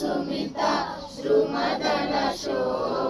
सुमिता सुमदन शो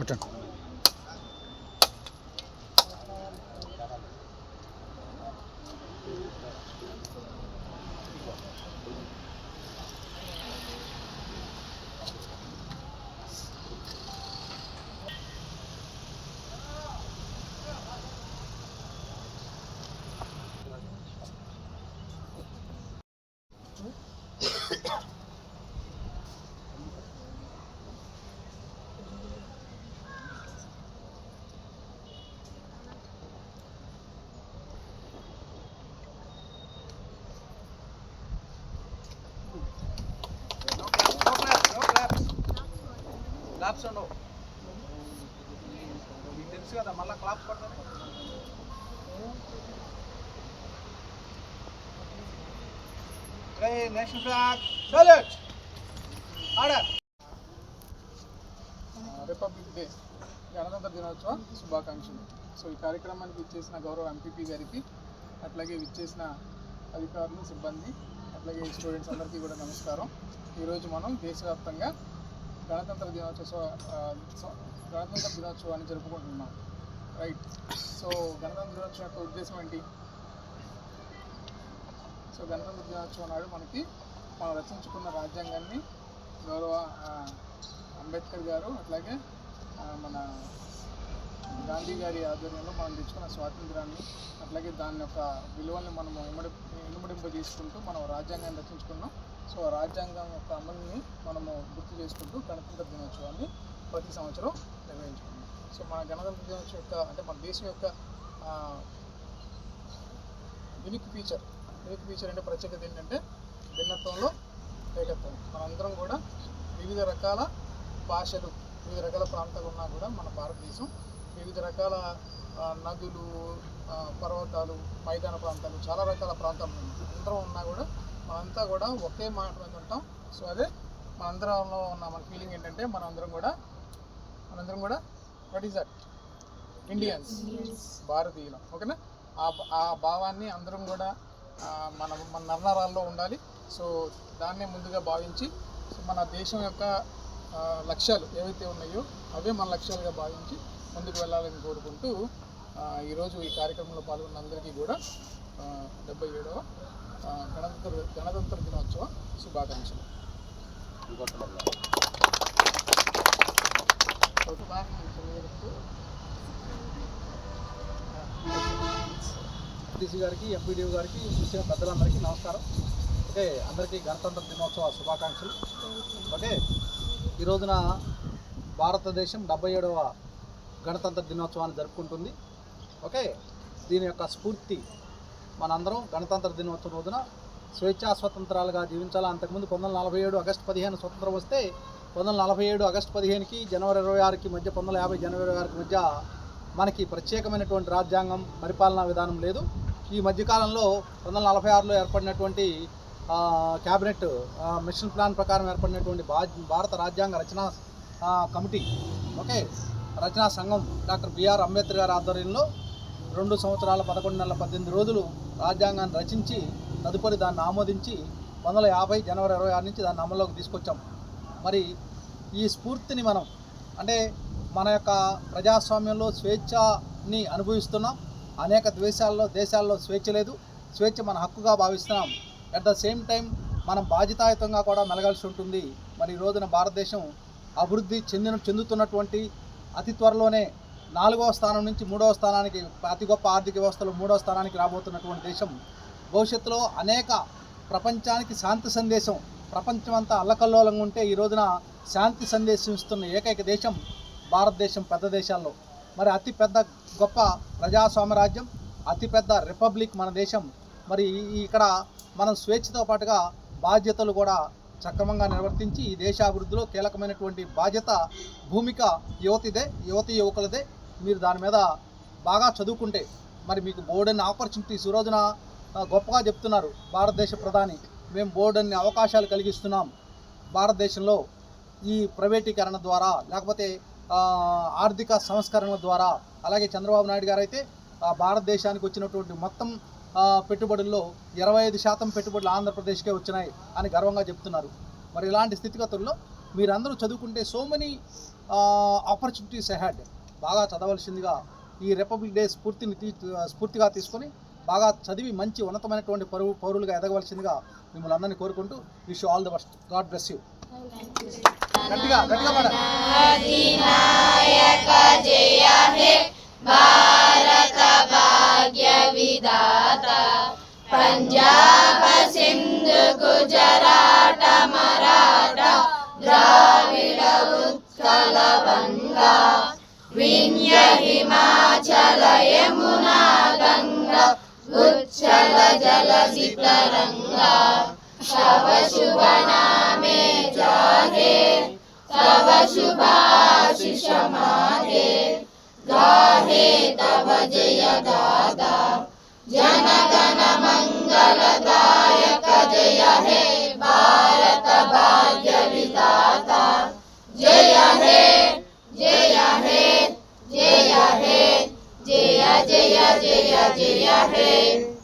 ওটা। క్లాప్స్ ఉండవు. మీకు తెలుసు కదా మళ్ళీ క్లాప్స్ పడతారు national flag. Order republic day గణతంత్ర దినోత్సవం శుభాకాంక్షలు. సో ఈ కార్యక్రమానికి ఇచ్చేసిన గౌరవ ఎంపీపీ గారికి అట్లాగే ఇచ్చేసిన అధికారులు సిబ్బంది అట్లాగే స్టూడెంట్స్ అందరికీ కూడా నమస్కారం. ఈరోజు మనం దేశవ్యాప్తంగా గణతంత్ర దినోత్సవ గణతంత్ర దినోత్సవాన్ని జరుపుకుంటున్నాం. రైట్ సో గణతంత్ర దినోత్సవం యొక్క ఉద్దేశం ఏంటి? సో గణతంత్ర దినోత్సవం నాడు మనకి మనం రచించుకున్న రాజ్యాంగాన్ని గౌరవ అంబేద్కర్ గారు అట్లాగే మన గాంధీ గారి ఆధ్వర్యంలో మనం తెచ్చుకున్న స్వాతంత్రాన్ని అట్లాగే దాని యొక్క విలువల్ని మనము ఇమ్మడి ఇనుమడింప తీసుకుంటూ మనం రాజ్యాంగాన్ని రచించుకున్నాం. సో ఆ రాజ్యాంగం యొక్క అమలుని మనము గుర్తు చేసుకుంటూ గణతంత్ర దినోత్సవాన్ని ప్రతి సంవత్సరం నిర్వహించుకుంటాం. సో మన గణతంత్ర దినోత్సవం యొక్క అంటే మన దేశం యొక్క యునిక్ ఫీచర్ యునిక్ ఫీచర్ అంటే ప్రత్యేకత ఏంటంటే భిన్నత్వంలో ఏకత్వం. మనందరం కూడా వివిధ రకాల భాషలు వివిధ రకాల ప్రాంతాలు ఉన్నా కూడా మన భారతదేశం వివిధ రకాల నదులు పర్వతాలు మైదాన ప్రాంతాలు చాలా రకాల ప్రాంతాలు అందరం ఉన్నా కూడా మనంతా కూడా ఒకే మాట మీద ఉంటాం. సో అదే మనందరంలో ఉన్న మన ఫీలింగ్ ఏంటంటే మనందరం కూడా మనందరం కూడా వాట్ ఈస్ దట్ ఇండియన్స్ భారతీయులం. ఓకేనా? ఆ ఆ భావాన్ని అందరం కూడా మన మన నర్నరాల్లో ఉండాలి. సో దాన్నే ముందుగా భావించి సో మన దేశం యొక్క లక్ష్యాలు ఏవైతే ఉన్నాయో అవే మన లక్ష్యాలుగా భావించి ముందుకు వెళ్ళాలని కోరుకుంటూ ఈరోజు ఈ కార్యక్రమంలో పాల్గొన్న అందరికీ కూడా డెబ్బై ఏడవ గణతంత్ర గణతంత్ర దినోత్సవ శుభాకాంక్షలు. శుభాకాంక్షలు గారికి ఎంపీడీఓ గారికి వచ్చిన పెద్దలందరికీ నమస్కారం. ఓకే అందరికీ గణతంత్ర దినోత్సవ శుభాకాంక్షలు. ఓకే ఈ రోజున భారతదేశం డెబ్బై ఏడవ గణతంత్ర దినోత్సవాన్ని జరుపుకుంటుంది. ఓకే దీని యొక్క స్ఫూర్తి మనందరం గణతంత్ర దినోత్సవం రోజున స్వేచ్ఛా స్వతంత్రాలుగా జీవించాలా? అంతకుముందు పంతొమ్మిది వందల నలభై ఏడు ఆగస్టు పదిహేను స్వతంత్రం వస్తే పంతొమ్మిది వందల నలభై ఏడు ఆగస్టు పదిహేనుకి జనవరి ఇరవై ఆరుకి మధ్య పంతొమ్మిది వందల యాభై జనవరి ఇరవై ఆరుకి మధ్య మనకి ప్రత్యేకమైనటువంటి రాజ్యాంగం పరిపాలనా విధానం లేదు. ఈ మధ్యకాలంలో పంతొమ్మిది వందల నలభై ఆరులో ఏర్పడినటువంటి క్యాబినెట్ మిషన్ ప్లాన్ ప్రకారం ఏర్పడినటువంటి భా భారత రాజ్యాంగ రచనా కమిటీ ఓకే రచనా సంఘం డాక్టర్ బిఆర్ అంబేద్కర్ గారి ఆధ్వర్యంలో రెండు సంవత్సరాల పదకొండు నెలల పద్దెనిమిది రోజులు రాజ్యాంగాన్ని రచించి తదుపరి దాన్ని ఆమోదించి వందల యాభై జనవరి ఇరవై ఆరు నుంచి దాన్ని అమల్లోకి తీసుకొచ్చాం. మరి ఈ స్ఫూర్తిని మనం అంటే మన యొక్క ప్రజాస్వామ్యంలో స్వేచ్ఛని అనుభవిస్తున్నాం. అనేక ద్వేషాల్లో దేశాల్లో స్వేచ్ఛ లేదు. స్వేచ్ఛ మన హక్కుగా భావిస్తున్నాం. అట్ ద సేమ్ టైం మనం బాధ్యతాయుతంగా కూడా మెలగాల్సి ఉంటుంది. మరి ఈ రోజున భారతదేశం అభివృద్ధి చెందిన చెందుతున్నటువంటి అతి త్వరలోనే నాలుగవ స్థానం నుంచి మూడవ స్థానానికి అతి గొప్ప ఆర్థిక వ్యవస్థలో మూడవ స్థానానికి రాబోతున్నటువంటి దేశం. భవిష్యత్తులో అనేక ప్రపంచానికి శాంతి సందేశం ప్రపంచమంతా అల్లకల్లోలంగా ఉంటే ఈ రోజున శాంతి సందేశం ఇస్తున్న ఏకైక దేశం భారతదేశం పెద్ద దేశాల్లో. మరి అతిపెద్ద గొప్ప ప్రజాస్వామ్య రాజ్యం అతిపెద్ద రిపబ్లిక్ మన దేశం. మరి ఇక్కడ మనం స్వేచ్ఛతో పాటుగా బాధ్యతలు కూడా సక్రమంగా నిర్వర్తించి ఈ దేశాభివృద్ధిలో కీలకమైనటువంటి బాధ్యత భూమిక యువతిదే యువతి యువకులదే. మీరు దాని మీద బాగా చదువుకుంటే మరి మీకు బోర్డన్ ఆపర్చునిటీస్ ఈ రోజున గొప్పగా చెప్తున్నారు భారతదేశ ప్రధాని. మేము బోర్డన్ని అవకాశాలు కలిగిస్తున్నాం భారతదేశంలో ఈ ప్రైవేటీకరణ ద్వారా లేకపోతే ఆర్థిక సంస్కరణల ద్వారా. అలాగే చంద్రబాబు నాయుడు గారు అయితే భారతదేశానికి వచ్చినటువంటి మొత్తం పెట్టుబడుల్లో ఇరవై ఐదు శాతం పెట్టుబడులు ఆంధ్రప్రదేశ్కే వచ్చినాయి అని గర్వంగా చెప్తున్నారు. మరి ఇలాంటి స్థితిగతుల్లో మీరందరూ చదువుకుంటే సో మెనీ ఆపర్చునిటీస్ అహెడ్ బాగా చదవలసిందిగా ఈ రిపబ్లిక్ డే స్ఫూర్తిని తీ స్ఫూర్తిగా తీసుకొని బాగా చదివి మంచి ఉన్నతమైనటువంటి పరువు పౌరులుగా ఎదగవలసిందిగా మిమ్మల్ని అందరినీ కోరుకుంటూ wish all the best. God bless you. గట్టిగా గట్టిగా विन्य हिमाचल यमुना गंगा उच्छल जल तरंगा शव शुभ नामे जागे तव शुभाशिष मागे गाहे तव जय दादा जन गण मंगल दायक जय हे भारत भाग्य विदाता जय हे जय जय जय हे